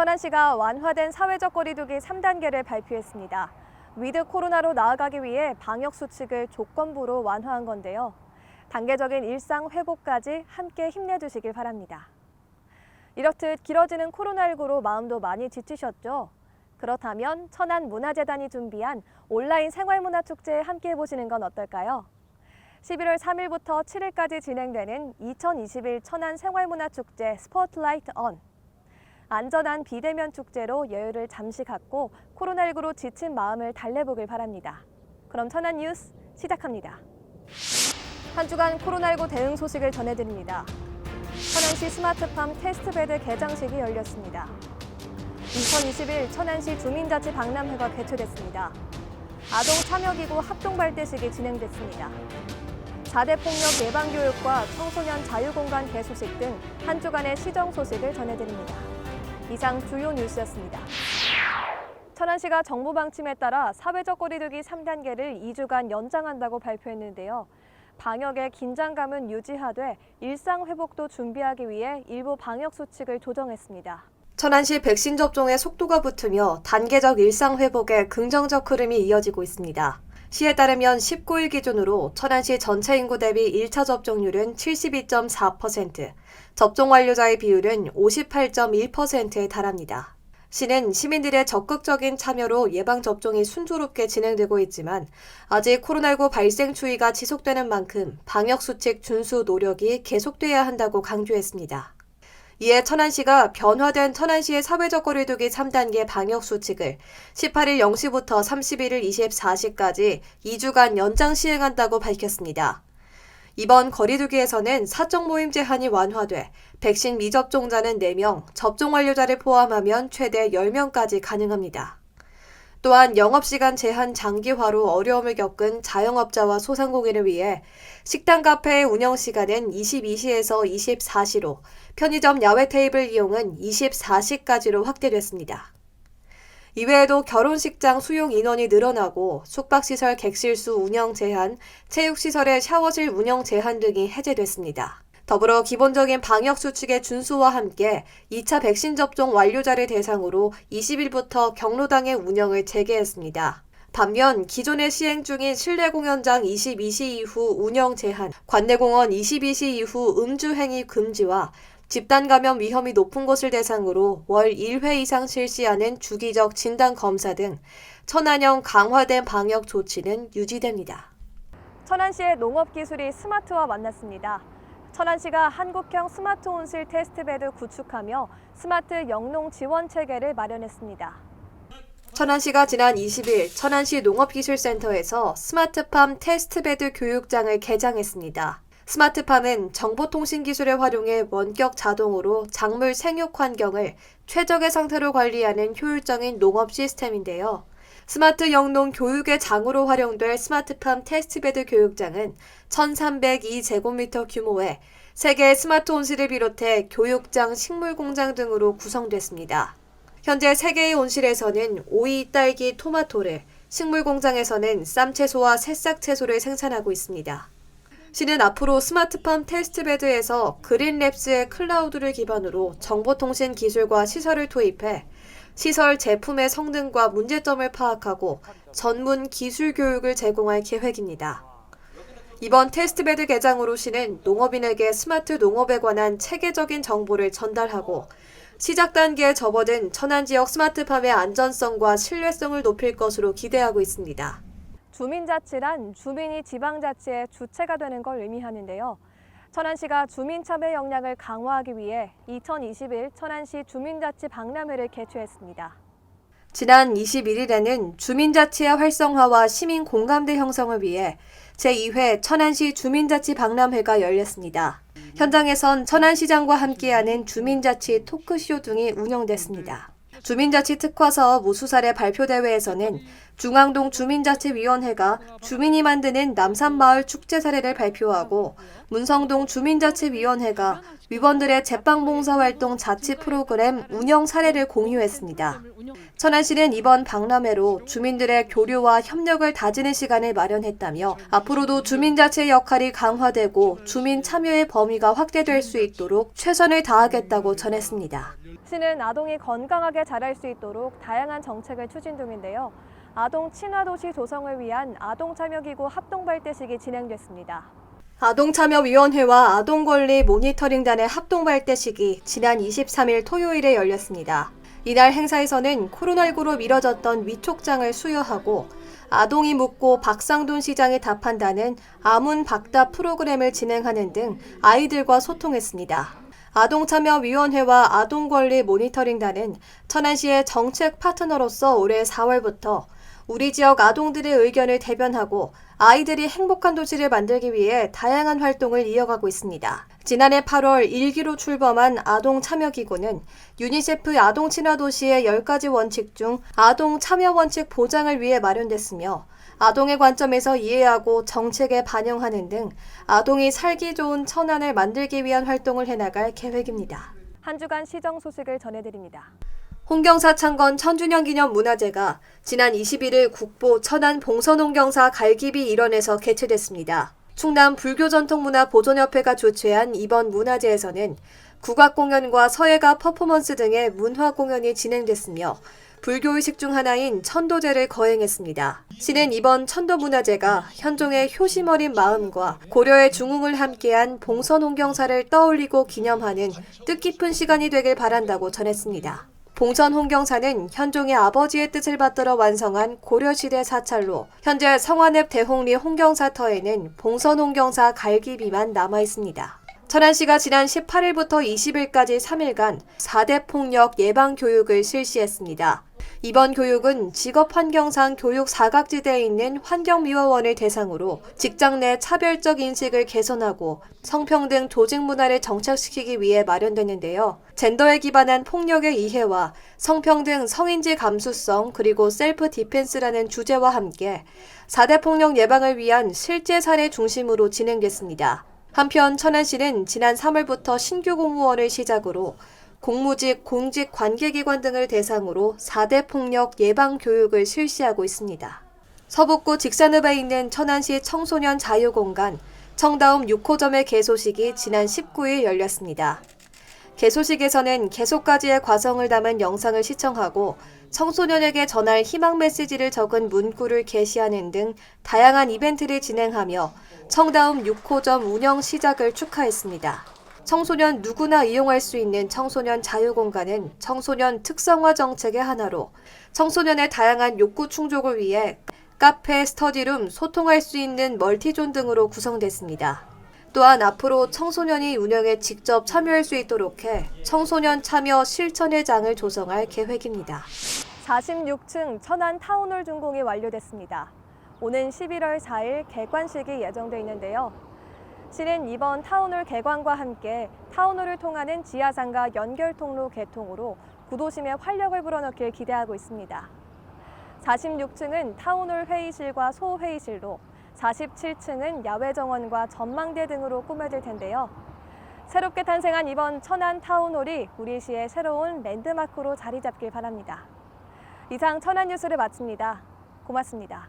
천안시가 완화된 사회적 거리두기 3단계를 발표했습니다. 위드 코로나로 나아가기 위해 방역 수칙을 조건부로 완화한 건데요. 단계적인 일상 회복까지 함께 힘내주시길 바랍니다. 이렇듯 길어지는 코로나19로 마음도 많이 지치셨죠? 그렇다면 천안 문화재단이 준비한 온라인 생활문화축제에 함께 해보시는 건 어떨까요? 11월 3일부터 7일까지 진행되는 2021 천안 생활문화축제 스포트라이트 언. 안전한 비대면 축제로 여유를 잠시 갖고 코로나19로 지친 마음을 달래보길 바랍니다. 그럼 천안 뉴스 시작합니다. 한 주간 코로나19 대응 소식을 전해드립니다. 천안시 스마트팜 테스트베드 개장식이 열렸습니다. 2021 천안시 주민자치 박람회가 개최됐습니다. 아동 참여기구 합동 발대식이 진행됐습니다. 4대 폭력 예방 교육과 청소년 자유공간 개소식 등 한 주간의 시정 소식을 전해드립니다. 이상 주요 뉴스였습니다. 천안시가 정부 방침에 따라 사회적 거리두기 3단계를 2주간 연장한다고 발표했는데요. 방역의 긴장감은 유지하되 일상 회복도 준비하기 위해 일부 방역 수칙을 조정했습니다. 천안시 백신 접종의 속도가 붙으며 단계적 일상 회복에 긍정적 흐름이 이어지고 있습니다. 시에 따르면 19일 기준으로 천안시 전체 인구 대비 1차 접종률은 72.4%, 접종 완료자의 비율은 58.1%에 달합니다. 시는 시민들의 적극적인 참여로 예방접종이 순조롭게 진행되고 있지만 아직 코로나19 발생 추이가 지속되는 만큼 방역수칙 준수 노력이 계속돼야 한다고 강조했습니다. 이에 천안시가 변화된 천안시의 사회적 거리두기 3단계 방역 수칙을 18일 0시부터 31일 24시까지 2주간 연장 시행한다고 밝혔습니다. 이번 거리두기에서는 사적 모임 제한이 완화돼 백신 미접종자는 4명, 접종 완료자를 포함하면 최대 10명까지 가능합니다. 또한 영업시간 제한 장기화로 어려움을 겪은 자영업자와 소상공인을 위해 식당 카페의 운영 시간은 22시에서 24시로 편의점 야외 테이블 이용은 24시까지로 확대됐습니다. 이외에도 결혼식장 수용 인원이 늘어나고 숙박시설 객실수 운영 제한, 체육시설의 샤워실 운영 제한 등이 해제됐습니다. 더불어 기본적인 방역 수칙의 준수와 함께 2차 백신 접종 완료자를 대상으로 20일부터 경로당의 운영을 재개했습니다. 반면 기존에 시행 중인 실내 공연장 22시 이후 운영 제한, 관내 공원 22시 이후 음주 행위 금지와 집단 감염 위험이 높은 곳을 대상으로 월 1회 이상 실시하는 주기적 진단 검사 등 천안형 강화된 방역 조치는 유지됩니다. 천안시의 농업 기술이 스마트와 만났습니다. 천안시가 한국형 스마트 온실 테스트베드 구축하며 스마트 영농 지원 체계를 마련했습니다. 천안시가 지난 20일 천안시 농업기술센터에서 스마트팜 테스트베드 교육장을 개장했습니다. 스마트팜은 정보통신 기술을 활용해 원격 자동으로 작물 생육 환경을 최적의 상태로 관리하는 효율적인 농업 시스템인데요. 스마트 영농 교육의 장으로 활용될 스마트팜 테스트베드 교육장은 1,302제곱미터 규모의 세계 스마트 온실을 비롯해 교육장, 식물 공장 등으로 구성됐습니다. 현재 세 개의 온실에서는 오이, 딸기, 토마토를, 식물 공장에서는 쌈채소와 새싹 채소를 생산하고 있습니다. 시는 앞으로 스마트팜 테스트베드에서 그린랩스의 클라우드를 기반으로 정보통신 기술과 시설을 투입해 시설 제품의 성능과 문제점을 파악하고 전문 기술 교육을 제공할 계획입니다. 이번 테스트베드 개장으로 시는 농업인에게 스마트 농업에 관한 체계적인 정보를 전달하고 시작 단계에 접어든 천안 지역 스마트팜의 안전성과 신뢰성을 높일 것으로 기대하고 있습니다. 주민자치란 주민이 지방자치의 주체가 되는 걸 의미하는데요. 천안시가 주민 참여 역량을 강화하기 위해 2021 천안시 주민자치 박람회를 개최했습니다. 지난 21일에는 주민자치의 활성화와 시민 공감대 형성을 위해 제2회 천안시 주민자치 박람회가 열렸습니다. 현장에선 천안시장과 함께하는 주민자치 토크쇼 등이 운영됐습니다. 주민자치 특화 사업 우수사례 발표 대회에서는 중앙동 주민자치위원회가 주민이 만드는 남산마을 축제 사례를 발표하고 문성동 주민자치위원회가 위원들의 제빵봉사 활동 자치 프로그램 운영 사례를 공유했습니다. 천안시는 이번 박람회로 주민들의 교류와 협력을 다지는 시간을 마련했다며 앞으로도 주민자치의 역할이 강화되고 주민 참여의 범위가 확대될 수 있도록 최선을 다하겠다고 전했습니다. 시는 아동이 건강하게 자랄 수 있도록 다양한 정책을 추진 중인데요. 아동 친화도시 조성을 위한 아동참여기구 합동발대식이 진행됐습니다. 아동참여위원회와 아동권리 모니터링단의 합동발대식이 지난 23일 토요일에 열렸습니다. 이날 행사에서는 코로나19로 미뤄졌던 위촉장을 수여하고 아동이 묻고 박상돈 시장이 답한다는 아문 박답 프로그램을 진행하는 등 아이들과 소통했습니다. 아동참여위원회와 아동권리 모니터링단은 천안시의 정책 파트너로서 올해 4월부터 우리 지역 아동들의 의견을 대변하고 아이들이 행복한 도시를 만들기 위해 다양한 활동을 이어가고 있습니다. 지난해 8월 1기로 출범한 아동 참여기구는 유니세프 아동 친화 도시의 10가지 원칙 중 아동 참여 원칙 보장을 위해 마련됐으며 아동의 관점에서 이해하고 정책에 반영하는 등 아동이 살기 좋은 천안을 만들기 위한 활동을 해나갈 계획입니다. 한 주간 시정 소식을 전해드립니다. 홍경사 창건 천주년 기념 문화제가 지난 21일 국보 천안 봉선홍경사 갈기비 일원에서 개최됐습니다. 충남 불교전통문화보존협회가 주최한 이번 문화제에서는 국악 공연과 서예가 퍼포먼스 등의 문화 공연이 진행됐으며 불교의식 중 하나인 천도제를 거행했습니다. 시는 이번 천도문화제가 현종의 효심 어린 마음과 고려의 중흥을 함께한 봉선홍경사를 떠올리고 기념하는 뜻깊은 시간이 되길 바란다고 전했습니다. 봉선 홍경사는 현종의 아버지의 뜻을 받들어 완성한 고려시대 사찰로 현재 성안읍 대홍리 홍경사터에는 봉선 홍경사 갈기비만 남아 있습니다. 천안시가 지난 18일부터 20일까지 3일간 4대 폭력 예방 교육을 실시했습니다. 이번 교육은 직업 환경상 교육 사각지대에 있는 환경미화원을 대상으로 직장 내 차별적 인식을 개선하고 성평등 조직 문화를 정착시키기 위해 마련됐는데요. 젠더에 기반한 폭력의 이해와 성평등 성인지 감수성 그리고 셀프 디펜스라는 주제와 함께 4대 폭력 예방을 위한 실제 사례 중심으로 진행됐습니다. 한편 천안시는 지난 3월부터 신규 공무원을 시작으로 공무직, 공직 관계기관 등을 대상으로 4대 폭력 예방 교육을 실시하고 있습니다. 서북구 직산읍에 있는 천안시 청소년 자유공간 청다움 6호점의 개소식이 지난 19일 열렸습니다. 개소식에서는 개소까지의 과정을 담은 영상을 시청하고 청소년에게 전할 희망 메시지를 적은 문구를 게시하는 등 다양한 이벤트를 진행하며 청다움 6호점 운영 시작을 축하했습니다. 청소년 누구나 이용할 수 있는 청소년 자유공간은 청소년 특성화 정책의 하나로 청소년의 다양한 욕구 충족을 위해 카페, 스터디룸, 소통할 수 있는 멀티존 등으로 구성됐습니다. 또한 앞으로 청소년이 운영에 직접 참여할 수 있도록 해 청소년 참여 실천의 장을 조성할 계획입니다. 46층 천안 타운홀 준공이 완료됐습니다. 오는 11월 4일 개관식이 예정돼 있는데요. 시는 이번 타운홀 개관과 함께 타운홀을 통하는 지하상가 연결 통로 개통으로 구도심에 활력을 불어넣길 기대하고 있습니다. 46층은 타운홀 회의실과 소회의실로 47층은 야외 정원과 전망대 등으로 꾸며질 텐데요. 새롭게 탄생한 이번 천안 타운홀이 우리 시의 새로운 랜드마크로 자리 잡길 바랍니다. 이상 천안 뉴스를 마칩니다. 고맙습니다.